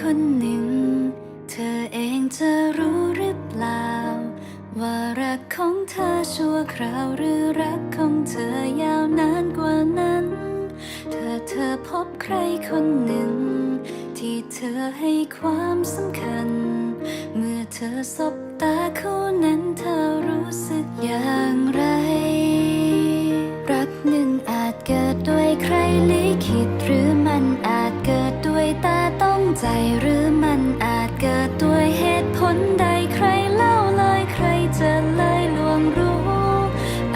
คนหนึ่ง เธอเองจะรู้หรือเปล่า ว่ารักของเธอชั่วคราวหรือรักของเธอยาวนานกว่านั้น เธอเธอพบใครคนหนึ่ง ที่เธอให้ความสำคัญ เมื่อเธอสบตาคู่นั้นเธอรู้สึกอย่างไร รักหนึ่งอาจเกิดด้วยใครลิขิตหรือ หรือมันอาจเกิดด้วยเหตุผลใดใครเล่าเลยใครจะเลยลวงรู้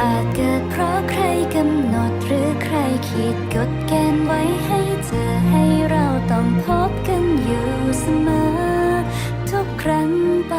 อาจเกิดเพราะใครกำหนดหรือใครขีดกฎเกณฑ์ไว้ให้เจอให้เราต้องพบกันอยู่เสมอ ทุกครั้งไป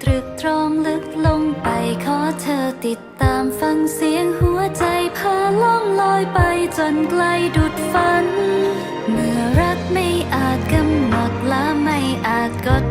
ตรึกตรองลึกลงไปขอเธอติดตามฟังเสียงหัวใจพาล่องลอยไปจนไกลดุดฝัน เมื่อรักไม่อาจกำหนดและไม่อาจกด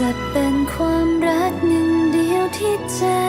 จะเป็นความรักหนึ่งเดียวที่เจอ